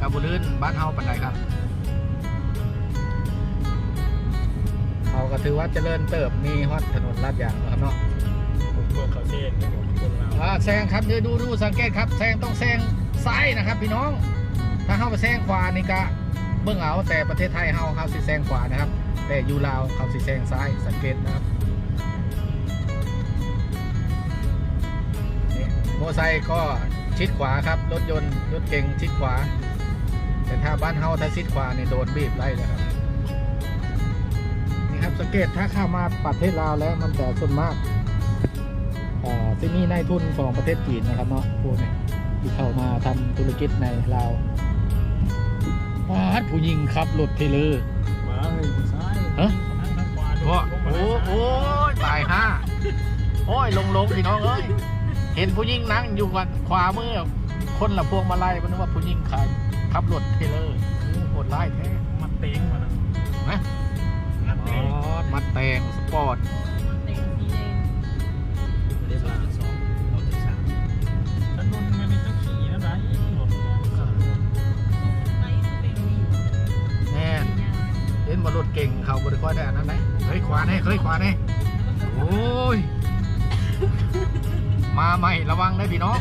กับบุลื่นบ้านเฮาปานใดครับเขาก็ถือว่าเจริญเติบมีฮอดถนนลาดยางแล้วครับเนาะผมพวกเขาเส้นคนเราอ่าแซงครับเดี๋ยวดูดูสังเกตครับแซงต้องแซงซ้ายนะครับ พี่น้อง ถ้าเข้าไปแซงขวานี่ก็เบื้องเอาแต่ประเทศไทยเฮาเขาสิแซงขวานะครับ แต่อยู่ลาวเขาสิแซงซ้ายสังเกตนะครับนี่มอไซค์ก็ ชิดขวาครับ รถยนต์รถเก๋งชิดขวา แต่ถ้าบ้านเฮาถ้าชิดขวานี่โดนบีบไล่เลยครับ นี่ครับสังเกตถ้าเข้ามาประเทศลาวแล้วมันจะส่วนมากอ่าที่นี่นายทุนของประเทศจีนนะครับเนาะพวกนี้ที่เข้ามาทำธุรกิจในลาวปาดผู้หญิงขับรถเทเลอร์มาเฮ้ยซ้ายฮะนั่งทางขวาโอ้โอ้โอ้ยตายห้าโอ้ยลงลงพี่น้องเอ้ย เห็นผู้หญิงนั่งอยู่กันขวามือคนละพวงมาลัยมันนึกว่าผู้หญิงขายขับรถเทเลอร์โอ้โหดร้ายแท้มัดเต็งมานะนะมัดอ๋เต็องมัดแตงสปอร์ตเรียกว่าสองเราที่สามถนนมันมีต้องขี่นะไรหมดแน่นเห็นบรถเก่งเขาบริคอยได้อันนั้นไหมเฮ้ยขวาให้เฮ้ยขวาให้โอ้ย มาใหม่ระวังได้พี่น้อง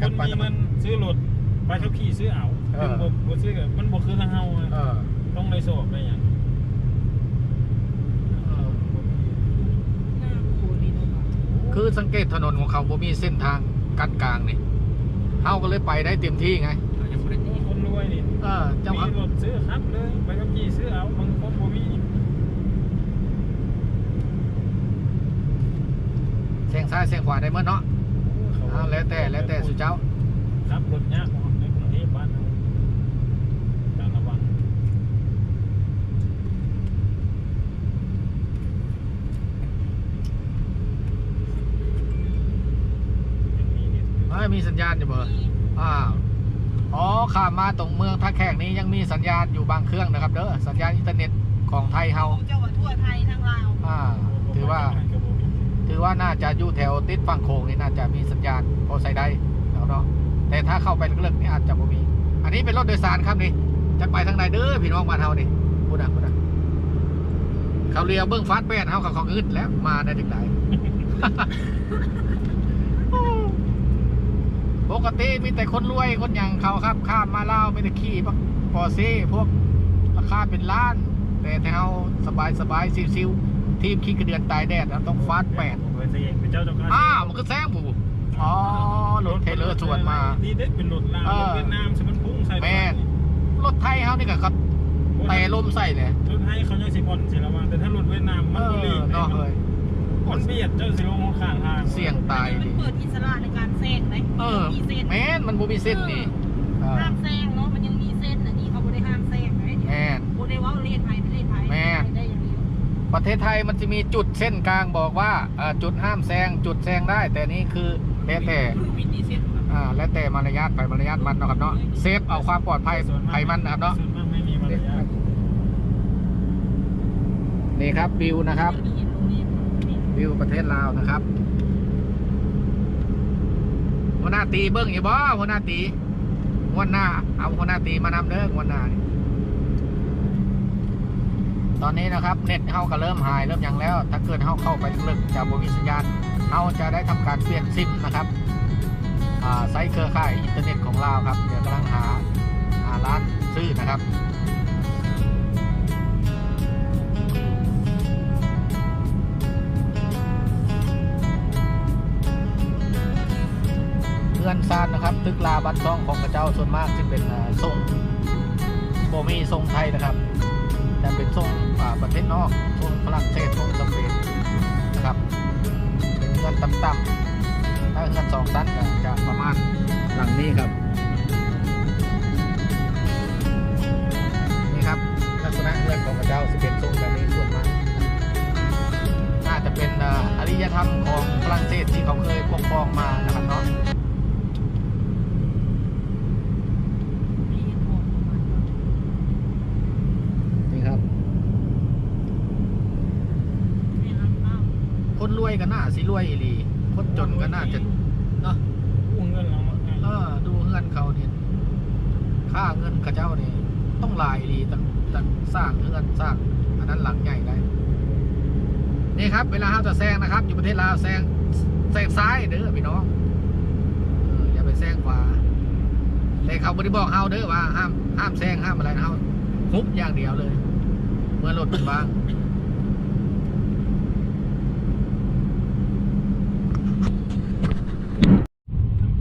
พอแค่คนมีเงินซื้อรถไปเขาขี่ซื้อเอาเอถึองบ่บ่ซื้อกับมันบ่คือทางเฮาอะเออต้องได้สอบได้หยังเออคือสังเกตถนนของเขาบ่มีเส้นทางกั้นกลางนี่เฮาก็เลยไปได้เต็มที่ไงคนรวยนี่เออเจ้าคมีรับรถซื้อครับเลยไปกับขี่ซื้อเอาบางคนบ่มีแซงซ้ายแซงขวาได้เมื่อเนาะ เอาแล้วแต่แล้วแต่สุเจ้าครับรถยากของในกรุงเทพบ้านเราต้องระวังยังมีนี่เอ้ยมีสัญญาณอยู่เบอร์อ้าวอ๋อข้ามมาตรงเมืองท่าแขกนี้ยังมีสัญญาณอยู่บางเครื่องนะครับเด้อสัญญาณอินเทอร์เน็ตของไทยเฮาเจ้าว่าทั่วไทยทั้งลาว อ่า ถือว่า ถือว่าน่าจะอยู่แถวติดฝั่งโขงนี่น่าจะมีสัญญาณพอใช้ได้แล้วเนาะแต่ถ้าเข้าไปลึกๆนี่อาจจะบ่มี อันนี้เป็นรถโดยสารครับนี่จะไปทางไหนเด้อพี่น้องบ้านเฮานี่พูดอะพูดอะเขาเรียกเบิ้องฟาสต์แปดเฮากับเขางึดแล้วมาได้ถึงไหนปกติมีแต่คนรวยคนอย่างเขาครับ ข้ามมาเล่าไม่ได้ขี่พวกปอเซ่พวกราคาเป็นล้าน แต่แถวสบายสบายซิวๆ ทีมขี้กระเดือนตายแดดนะต้องฟาสต์แปดผมเป็นเองเป็นเจ้าเจ้าการอ้าวมันก็แซงผู้อ๋อรถเทเลอร์สวนมาดีเด็ดเป็นรถลาวเออรถเวียดนามใช่มันพุ่งใส่แม่นรถไทยเขานี่ก็ครับแต่ลมใส่เลยรถไทยเขายังสิผ่อนสิระวังแต่ถ้ารถเวียดนามเอมันบุรีอเนาะเฮ้ยมันเบียดเจ้าสิลงข้างทางเสี่ยงตายมันดิเปิดอิสระในการแซงไหมเออมีเส้นแม่นมันบ่มีเส้นนี่เออห้ามแซงเนาะมันยังมีเส้นอันนี้เขาไม่ได้ห้ามแซงไหมแม่นโบได้ว่าเล่นไทยไม่เล่นไทยแม่ ประเทศไทยมันจะมีจุดเส้นกลางบอกว่าเอ่อจุดห้ามแซงจุดแซงได้ แต่นี่คือแล้วแต่วินดีเซ็ตอ่าแล้วแต่มารยาทไปมารยาทมันเนาะครับเนาะเซฟเอาความปลอดภัยภัยมันนะครับเนาะส่วนมากไม่มีมารยาทนี่ครับวิวนะครับวิวประเทศลาวนะครับหัวหน้าตีเบิ้งอยู่บ่หัวหน้าตีงวันหน้าเอาหัวหน้าตีมานำเด้องวันหน้านี่ ตอนนี้นะครับเน็ตเฮาก็เริ่มหายเริ่มยังแล้ว ถ้าเกิดเฮาเข้าไปลึกๆจะบ่มีสัญญาณเฮาจะได้ทำการเปลี่ยนซิมนะครับไซต์เครือข่ายอินเทอร์เน็ตของลาครับเดี๋ยวกำลังหาหาร้านซื้อนะครับเพื่อนซานนะครับ ตึกลาบันซองของกระเจ้าส่วนมากที่เป็นอ่าทรงโบมีทรงไทยนะครับ แต่เป็นทรงประเทศนอกทรงฝรั่งเศสทรงสเปนนะครับเป็นเงินต่ำๆถ้าเงินสองชั้นก็จะประมาณหลังนี้ครับ นี่ครับลักษณะเงินของกระเจ้าสิเป็นทรงแบบนี้ส่วนมากน่าจะเป็นอ่าอารยธรรมของฝรั่งเศสที่เขาเคยปกครองมานะครับเนาะ นี่ครับ คนรวย ก็น่าสิรวยอีหลีคนจนก็น่าจะเนาะกู้เงินเรามาเออดูเงินเขาเนี่ยค่าเงินเขาเจ้านี่ต้องหลายอีหลีตั้งตั้งสร้างเงินสร้าง อันนั้นหลังใหญ่ได้นี่ครับ เวลาเราจะแซงนะครับ อยู่ประเทศลาวแซงแซงซ้ายเด้อพี่น้องเอออย่าไปแซงขวาแต่เขาบริบอกเฮาเด้อว่าห้ามห้ามแซงห้ามอะไรนะเฮาฮุบอย่างเดียวเลย เมื่อรถมันบาง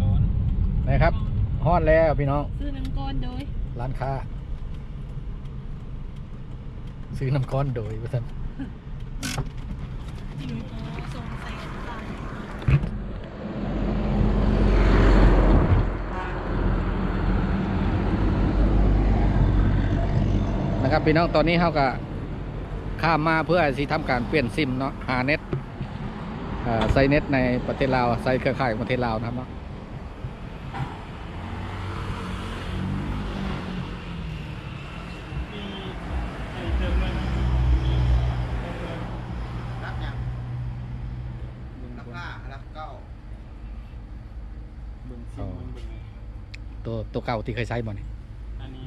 ก่อน นะครับฮ อดแล้วพี่น้อง ซื้อน้ำก้อนโดย ร้านค้า ซื้อน้ำก้อนโดยว่าท่านจริงโอ้ทรงแซนตายนะครับพี่น้องตอนนี้เขาก็ข้ามมาเพื่อสิทำการเปลี่ยนซิมเนาะหาเน็ตเอ่อใส่เน็ตในประเทศลาวใส่เครือข่ายของประเทศลาวนะครับเนาะ มีไอ้เติมเงินอะเติมเงิน รับยังรับห้ารับเก้า เบิ่งซิมเบิ่งเบิ่ง ตัวตัวเก่าที่เคยใช้บ่นี่อันนี้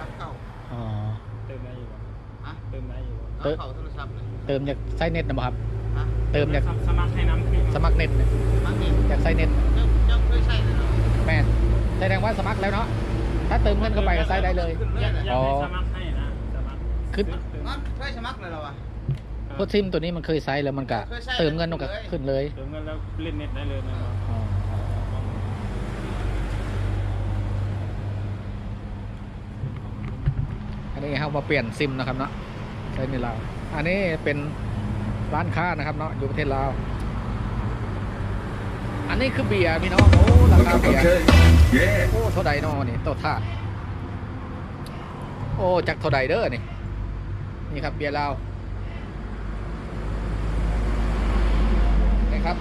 รับเก้าอ๋อเติมได้อยู่บ่ฮะเติมได้อยู่บ่เอาเติมเข้าโทรศัพท์เลยเติมจากใช้เน็ตนะบ่ครับ ฮะเติมจากสมัครให้น้ำครีมสมัครเน็ตเนี่ยบางทีจากใช้เน็ตเจ้าเจ้าเคยใช้เลยเหรอแม่นแสดงว่าสมัครแล้วเนาะถ้าเติมเงินเข้าไปก็ใช้ได้เลย ขึ้นเลยอยากเลยอยากให้สมัครให้นะสมัครขึ้นเติม งั้นเคยสมัครเลยเหรอวะ เพราะซิมตัวนี้มันเคยใช้แล้วมันก็เคยใช้ เติมเงินมันก็ขึ้นเลย เติมเงินแล้วเล่นเน็ตได้เลยนะอ๋ออันนี้เขามาเปลี่ยนซิมนะครับเนาะใช้ในลาวอันนี้เป็นร้านค้านะครับเนาะอยู่ประเทศลาว อันนี้คือเบียร์พี่น้องโอ้ราคาเบียร์ Yeah. โอ้เท่าใดเนาะนี่โตัวท่าตุโอ้จากเท่าใดเด้อนี่ นี่ครับเบียร์ลาวนี่ครับ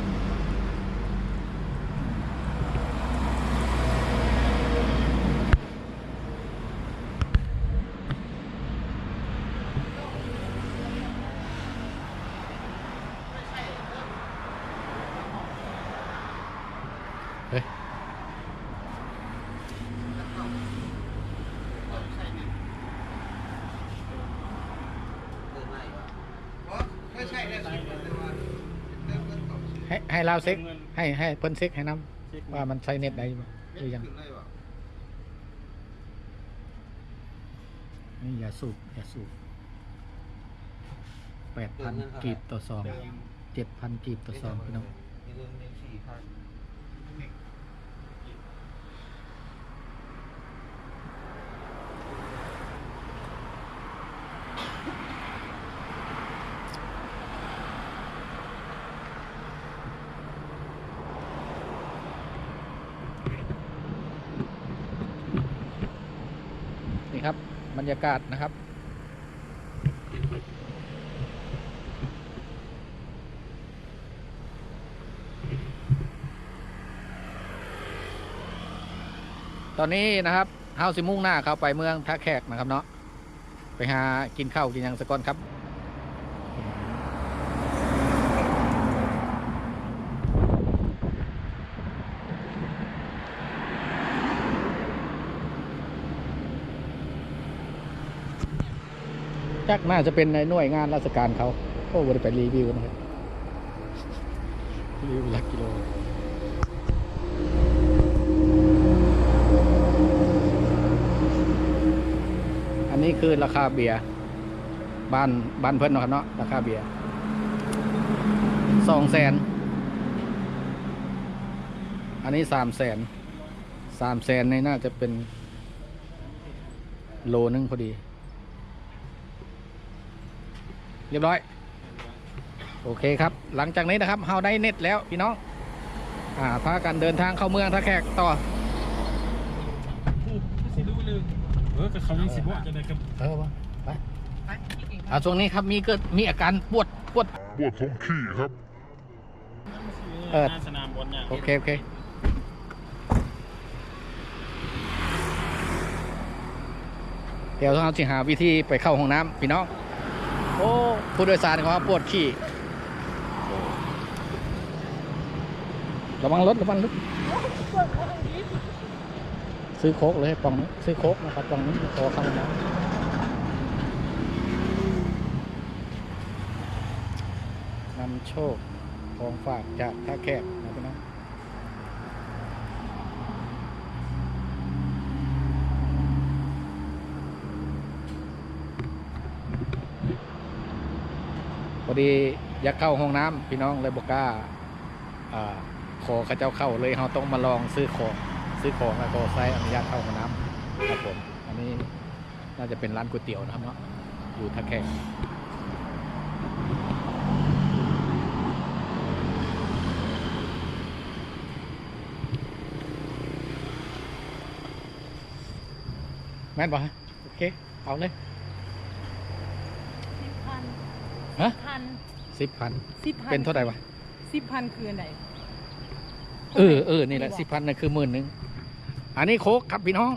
เฮ้ย รับเก้าเอาใช่ไหมเติมได้ปะเพราะเคยใช้ได้สิบแต่ว่าเติมเงินก่อน ให้ให้ลาวเซ็กให้ให้เพิ่นเซ็กให้น้ำว่ามันใช้เน็ตได้บ่หเม็ดรือยังขึ้นเลยวะนี่อย่าสูบอย่าสูบแปดพันกีบต่อซองเจ็ดพันกีบต่อซองพี่น้อง ยากาศนะครับ ตอนนี้นะครับเฮาสิมุ่งหน้าเข้าไปเมืองท่าแขกนะครับเนาะไปหากินข้าวกินยังสะก้อนครับ น่าจะเป็นในหน่วยงานราชการเขาโอ้บริไปรีวิวนะครับรีวิวหลักกิโลอันนี้คือราคาเบียร์บ้านบ้านเพิ่นเนาะครับเนาะราคาเบียร์สองแสนอันนี้สามแสนสามแสนในน่าจะเป็นโลนึงพอดี เรียบร้อย โอเคครับ หลังจากนี้นะครับเฮาได้เน็ตแล้วพี่น้องอ่าพากันเดินทางเข้าเมืองท่าแขกต่อผู้สิดูเลยเออกับเขายังสิบว่าจะได้กับเออไปอ่าช่วงนี้ครับมีเกิดมีอาการปวดปวดปวดท้องขี้ครับเออหน้าสนามบอลอย่างโอเคโอเคเดี๋ยวเราจะหาวิธีไปเข้าห้องน้ำพี่น้อง โอ้ ผู้โดยสารเขาปวดขี่ระวังรถระวังรถซื้อโคกเลยปองนี้ซื้อโคกนะครับปองนี้ขอเข้าห้องน้ำนำโชคของฝากจากท่าแคบนะพี่น้ องพอดีอยากเข้าห้องน้ำพี่น้องเลยบอกกล้าขอข้าเจ้าเข้าเลยเราต้องมาลองซื้อของซื้อของแล้วก็ใช้อนุญาตเข้าห้องน้ำครับผมอันนี้น่าจะเป็นร้านก๋วยเตี๋ยวนะครับเนาะอยู่ท่าแคบแม่นบ่ฮะโอเค เอาเลย สิบพัน ฮะ พันสิบพันสิบพันเป็นเท่าไหร่วะสิบพันคือไหนเออเออนี่แหละสิบพันนั่นคือหมื่นหนึ่งอันนี้โคกครับพี่น้อง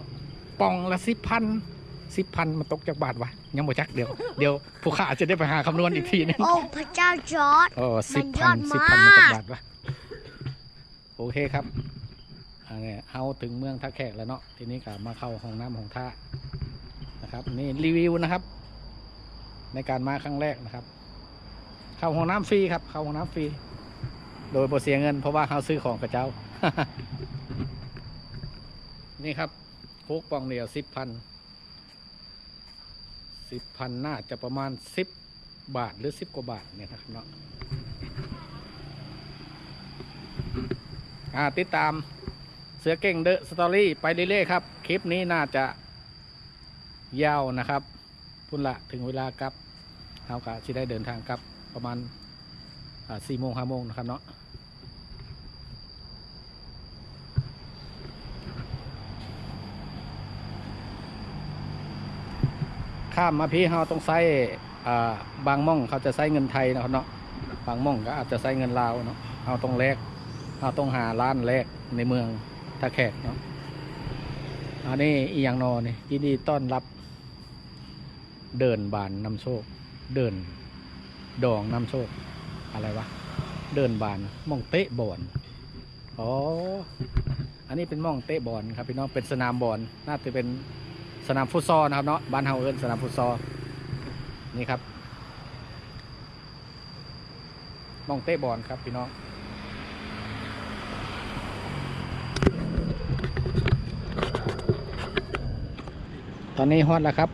ป่องละสิบพันสิบพันมันตกจากบาทวะยังบ่จักเดี๋ยวเดี๋ยวผู้ข้าจะได้ไปหาคำนวณอีกทีนึงโอ้พระเจ้าจอร์ดโอ้สิบมันยพัอนดสิบมากพันมันจากบาทวะโอเคครับอันนี้เอาถึงเมืองท่าแขกแล้วเนาะทีนี้ก็มาเข้าห้องน้ำของท่านะครับนี่รีวิวนะครับ ในการมาครั้งแรกนะครับ เข้าห้องน้ำฟรีครับ เข้าห้องน้ำฟรี โดยบ่เสียเงิน เพราะว่าเขาซื้อของกับเจ้า นี่ครับโคกปองเดียวสิบพันสิบพันน่าจะประมาณสิบบาทหรือสิบกว่าบาทเนี่ยนะครับเนาะติดตามเสือเก่งเดอะสตอรี่ไปเรื่อยๆครับ คลิปนี้น่าจะยาวนะครับ พุ่นละถึงเวลากลับเอากะที่ได้เดินทางกลับ ประมาณสี่โมงห้าโมงนะครับเนาะข้ามมาพี่เราต้องใช้อ่บางม่องเขาจะใช้เงินไทยนะครับเนาะบางม่องก็อาจจะใช้เงินลาวเนาะเราต้องแลกเราต้องหาร้านแลกในเมืองท่าแขกเนาะอันนี้อีหยังนอนี่ยินดีต้อนรับเดินบานนำโชคเดิน ดองนำโชค อะไรวะ เดินบานม่องเตะบอลอ๋อ อันนี้เป็นม่องเตะบอลครับพี่น้องเป็นสนามบอลน่าจะเป็นสนามฟุตซอลนะครับเนาะบ้านเฮาเอิ้นสนามฟุตซอลนี่ครับมองเตะบอลครับพี่น้องตอนนี้ฮอตแล้วครับ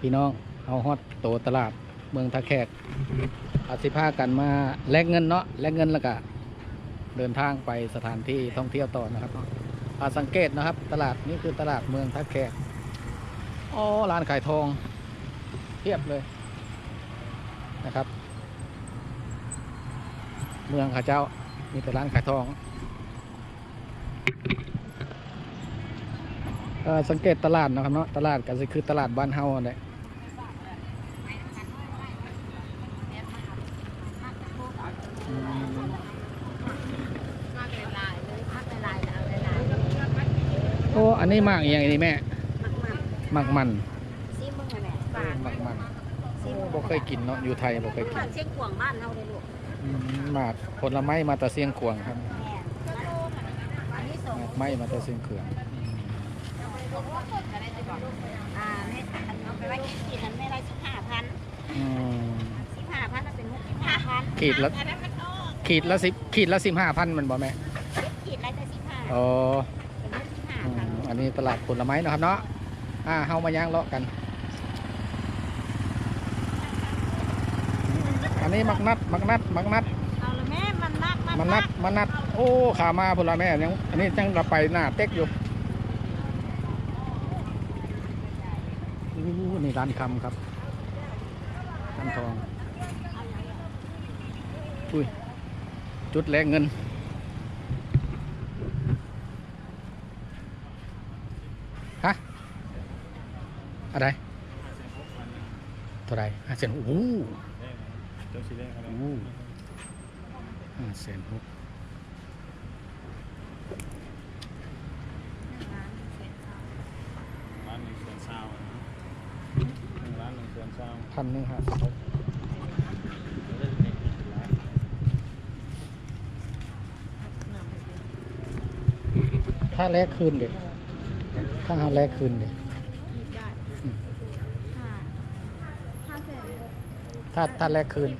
พี่น้องเอาฮอตโตตลาด เมืองท่าแขกอาสิพากันมาแลกเงินเนาะแลกเงินแล้วก็เดินทางไปสถานที่ท่องเที่ยวต่อนะครับอาสังเกตนะครับ ตลาดนี้คือตลาดเมืองท่าแขกอ๋อร้านขายทองเทียบเลยนะครับ เมืองข้าเจ้ามีแต่ร้านขายทองสังเกตตลาดนะครับเนาะตลาดก็คือตลาดบ้านเฮาเนี่ย มากหลายๆเลยพักหลายๆเอาหลายๆโอ้อันนี้มากอหย่างนี้แม่มักมันมากมันซีมึงอะแม่ฝากมากมันซีโอ้มึงบ่เคยกินเนาะอยู่ไทยบ่เคยกินฝากเชียงขวางบ้านเฮาเลยลูกอืมมากผลไม้มาแตะเสียงขวางครับแม่อันนี้ส่งมากไม้มาแตะเสียงเขืองอ่าแม่อันเอาไปไว้ที่กินนั้นแม่ได้สิบห้าพันอืมสิบห้าพันเป็นหกสิบห้าพันขีดละขีดละสิบขีดละสิบห้าพันมันบ่แม่ขีดละจะสิบห้าอ๋อ เป็นหกสิบห้า อันนี้ตลาดผลไม้เนะครับเนาะอ่าเฮามาย่างเลาะกัน อันนี้มักนัดมักนัดมักนัดเอาละแม่มันนักมันนัดมันนัด โอ้ขามาพุ่นละแม่ยังอันนี้จังเราไปหน้าเต็กอยู่อู้นี่ร้านคำครับร้านทองอุ้ยจุดแลกเงิน อะไรเท่าไรห้าเซนโอ้โหเจ้าสีแดงครับโอ้ห้าเซนหกร้านหนึ่งส่วนเศร้าหนึ่งร้านหนึ่งส่วนเศร้าพันหนึ่งห้าสิบหกถ้าแลกคืนเด็กถ้าหาแลกคืนเด็ก ถ้าถ้าแลกคืน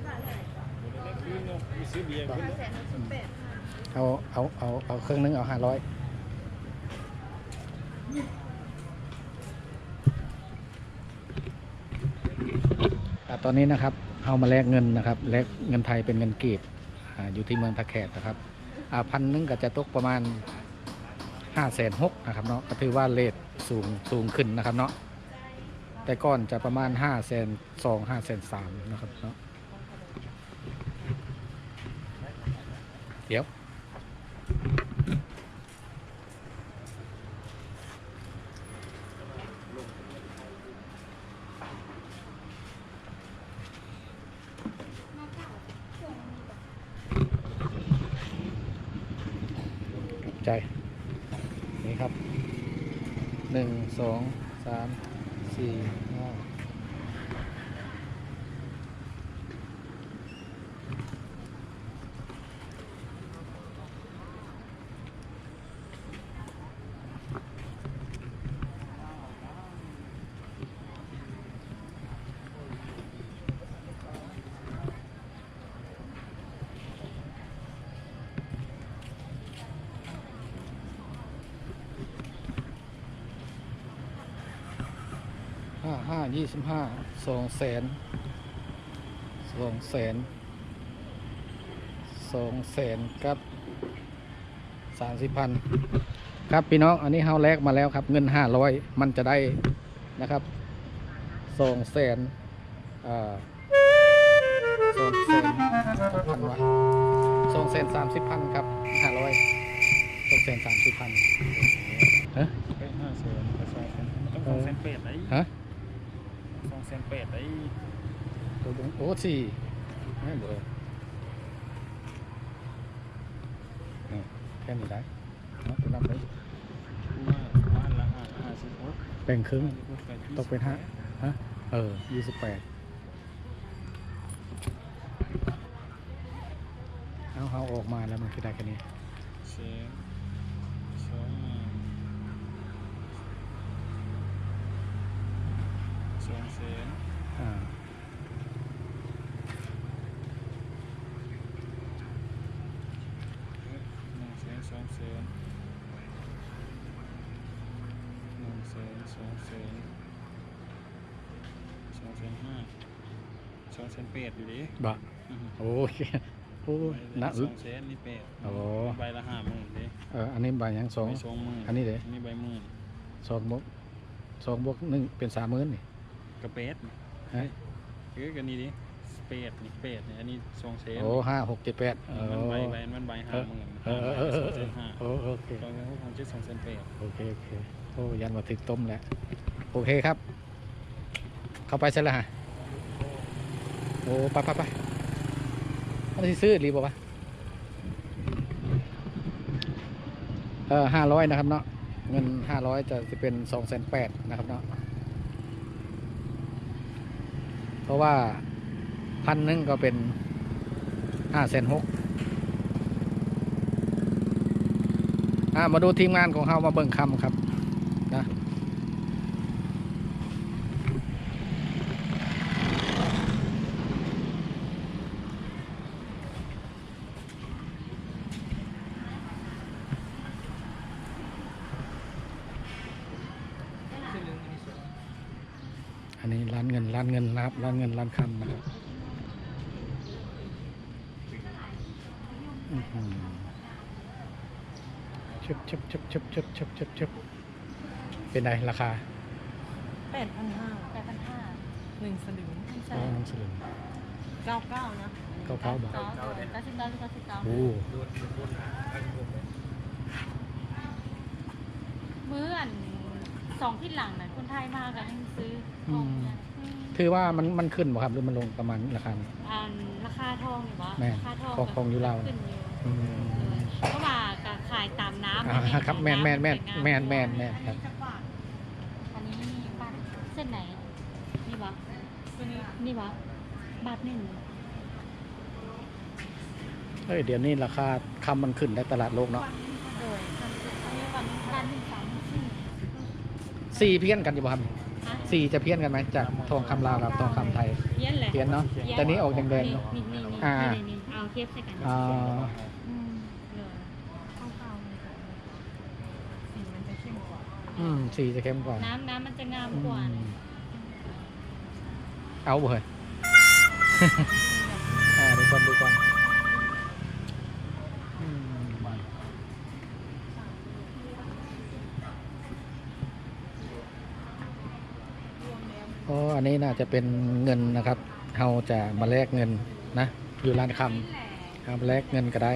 เอาเอาเอาเอาเครื่องนึงเอาห้าร้อยตอนนี้นะครับเอามาแลกเงินนะครับแลกเงินไทยเป็นเงินกีบอยู่ที่เมืองตะแคดนะครับพันหนึงก็จะตกประมาณห้าแสนหกนะครับเนาะก็ถือว่าเลทสูงสูงขึ้นนะครับเนาะ แต่ก่อนจะประมาณห้าแสนสองห้าแสนสามนะครับเนาะเดี๋ยวใจนี่ครับหนึ่งสองสามสี่ห้าห้าห้า ยี่สิบห้าสองแสนสองแสนสองแสนกับสามสิบพันครับพี่น้องอันนี้เฮาแลกมาแล้วครับ เงินห้าร้อยมันจะได้นะครับสองแสนอ่าสองแสนพันวะสองแสนสามสิบพันครับห้าร้อยสองแสนสามสิบพันฮะไปห้าแสนไปสองแสนต้องสองแสนเป็ดไอ้ฮะ สองแสนเป็ดไอ้ตัวตรงโอ้สี่ไม่เบอร์นี่แค่นี้ได้เนาะตัวนับไปว่าบ้านละห้าห้าสิบหกแบ่งครึ่งห้าสิบหกบยี่ตกเป็นห้าฮะเออยี่สิบแปดเอาเอาออกมาแล้วมันคือได้แค่นี้ แสนสองหมื่นสองแสน อ่า หนึ่ง แสนสองแสนหนึ่งแสนสองแสนสองแสนห้าสองแสนเป็ดอยู่ดิบะอือฮึโอ้ยโอ้ยนะสองแสนนี่เป็ดโอ้ใบละห้าหมื่นดิเอออันนี้ใบยังสอง ใบสองหมื่นอันนี้เด้ อันนี้ใบหมื่นสองบวกสองบวกหนึ่งเป็นสามหมื่นนี่กระเป็ดฮะคือกันนี่ดิ เป็ดนี่เป็ดนี่อันนี้สองแสนโอ้ห้าหกเจ็ดแปดเออมันใบใบมันใบห้าหมื่นเออเออเออสเอองอแสนห้าโอ้โอเคสองแสนหกพันเจ็ดสองแสนเป็ดโอเคโอเคโอ้ยันมาถึงต้มแล้วโอเคครับ เข้าไปเสร็จแล้วฮะโอ้ไปไปไปอันนี้ซื้อรีบบอกว่าเออห้าร้อยนะครับเนาะเงินห้าร้อยจะจะเป็นสองแสนแปดนะครับเนาะเพราะว่า พันหนึ่งก็เป็นห้าแสนหกมาดูทีมงานของเรามาเบิ่งคำครับนะอันนี้ร้านเงินร้านเงินรับร้านเงินร้านคำนะครับอื้อหือ ชุบชุบชุบชุบชุบชุบชุบชุบเป็นไงราคาแปดพันห้าแปดพันห้าหนึ่งสลึงอ๋อน้องสลึงเก้าเก้านะเก้าเก้าบาทเก้าเก้าเก้าสิบเก้าเก้าสิบเก้าโอ้มื้ออันสองที่หลังน่ะคนไทยมากกันยังซื้อของเนี่ยอืมถือว่ามันมันขึ้นบ่ครับหรือมันลงประมาณราคานี้ อันราคาทองอยู่วะแม่ราคาทองของของอยู่ลาว ขึ้นอยู่ อืม เพราะว่าายตามน้ำอ่าครับแม่นแม่นแม่นแม่นแม่นแม่นครับ อันนี้บาทเส้นไหน นี่วะตัวนี้นี่วะบาทหนึ่งเฮ้ยเดี๋ยวนี้ราคาคำมันขึ้นในตลาดโลกเนาะโดยอันนี้วันบาทหนึ่งสามสี่สี่เพี้ยนกันอยู่บ่ครับฮะสี่จะเพี้ยนกันไหมจากทองคำลาวกับทองคำไทย เพี้ยนแหละเพี้ยนเนาะแต่นี้ออกแดงๆนี่เนาะนี่นี่นี่อ่า นี่นี่เอาเทียบใส่กันอ่า อืมเลย เข้าเก้าเลยสีมันจะเข้มกว่า อืมสีจะเข้มกว่าน้ำน้ำมันจะงามอืกว่านะมเอาบ่เฮ้ย อ่าดูก่อนดูก่อนอืมอ๋ออันนี้น่าจะเป็นเงินนะครับเราจะมาแลกเงินนะ อยู่ร้านคำ ครับแลกเงินก็ได้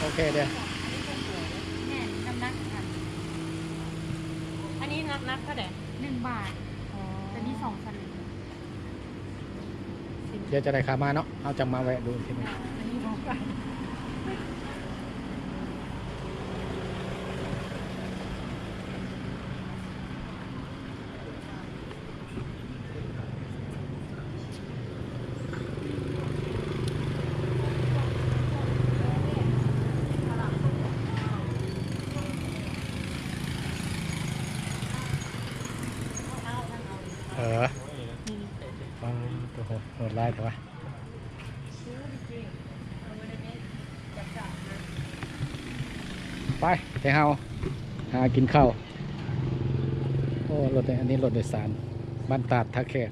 โอเคเดี๋ยวแน่น้ำหนักค่ะอันนี้นักนักเท่าไหร่หนึ่งบาทแต่นี่สองสลึงเดี๋ยวจะได้ขามาเนาะเอาจะมาแวะดูทีนึงอันนี้บอกกัน เออฟังตัวโหดโหดไล่ตัวะ ไปไปเฮาหากินข้าวโอ้รถอันนี้รถโดยสารบ้านตาดท่าแขก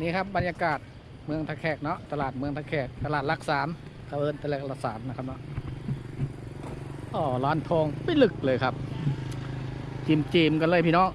นี่ครับบรรยากาศเมืองท่าแขกเนาะตลาดเมืองท่าแขกตลาดรักสามเขาเอินตลาดรักสามนะครับเนาะอ๋อร้านทองไปลึกเลยครับจิมจิมกันเลยพี่น้อง